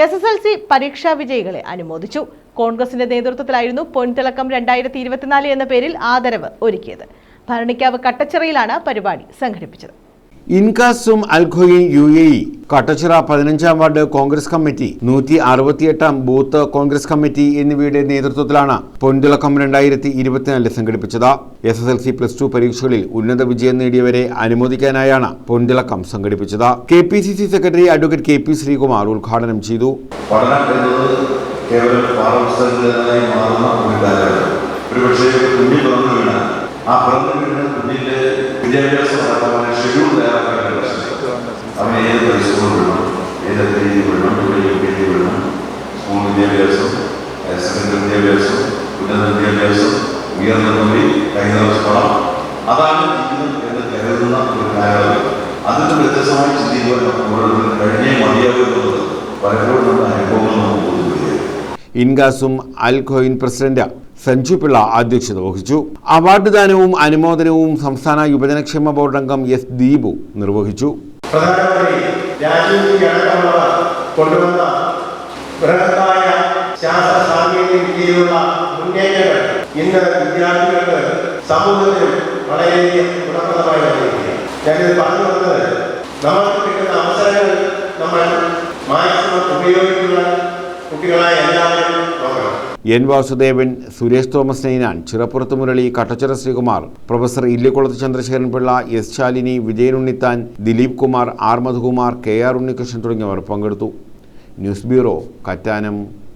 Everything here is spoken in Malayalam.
എസ് എസ് എൽ സി പരീക്ഷാ വിജയികളെ അനുമോദിച്ചു. കോൺഗ്രസിന്റെ നേതൃത്വത്തിലായിരുന്നു പൊൻതിളക്കം രണ്ടായിരത്തി ഇരുപത്തിനാല് എന്ന പേരിൽ ആദരവ് ഒരുക്കിയത്. ഭരണിക്കാവ് കട്ടച്ചിറയിലാണ് പരിപാടി സംഘടിപ്പിച്ചത്. ഇൻകാസും അൽഖോയിൻ യു എ ഇ കട്ടച്ചിറ പതിനഞ്ചാം വാർഡ് കോൺഗ്രസ് കമ്മിറ്റി നൂറ്റി അറുപത്തിയെട്ടാം ബൂത്ത് കോൺഗ്രസ് കമ്മിറ്റി എന്നിവയുടെ നേതൃത്വത്തിലാണ് പൊൻതിളക്കം രണ്ടായിരത്തി ഇരുപത്തിനാല് സംഘടിപ്പിച്ചത്. S S L C plus two പരീക്ഷകളിൽ ഉന്നത വിജയം നേടിയവരെ അനുമോദിക്കാനായാണ് പൊൻതിളക്കം സംഘടിപ്പിച്ചത്. K P C C secretary advocate K P Sreekumar ഉദ്ഘാടനം ചെയ്തു. ആ പിറന്നു വീണ കുഞ്ഞിന്റെ വിദ്യാഭ്യാസം ഷെഡ്യൂൾ തയ്യാറാക്കാൻ അവൻ ഏത് പരിശ്രമം വേണം ഏതൊക്കെ രീതി വേണം ഇവിടെ യു കെ ജി വിടണം. സ്കൂൾ വിദ്യാഭ്യാസം ഹയർ സെക്കൻഡറി വിദ്യാഭ്യാസം ഉന്നത വിദ്യാഭ്യാസം ഉയർന്ന തൊഴിൽ കൈതാമസപ്പെടാം അതാണ് എന്ന് കരുതുന്ന ഒരു കാലം അതിന് വ്യത്യസ്തമായി ചിന്തിക്കുവാൻ കഴിഞ്ഞേ മതിയാകുന്നത് പലപ്പോഴും നമ്മുടെ അനുഭവങ്ങൾ നമുക്ക് പ്രസിഡന്റ്. സഞ്ജു പിള്ള അധ്യക്ഷത വഹിച്ചു. അവാർഡ് ദാനവും അനുമോദനവും സംസ്ഥാന യുവജനക്ഷേമ ബോർഡ് അംഗം എസ് ദീപു നിർവഹിച്ചു. കൊണ്ടുവന്ന നമ്മൾ ഉപയോഗിക്കുന്ന കുട്ടികളായ എല്ലാവരും N Vasudevan Suresh Thomas Ninan Chirappurath Murali Kattachira Sreekumar professor Illikkulath Chandrasekharan Pillai S Shalini Vijayan Unnithan Dileep Kumar R Madhukumar K R Unnikrishnan തുടങ്ങിയവർ പങ്കെടുത്തു. News bureau Kattanam.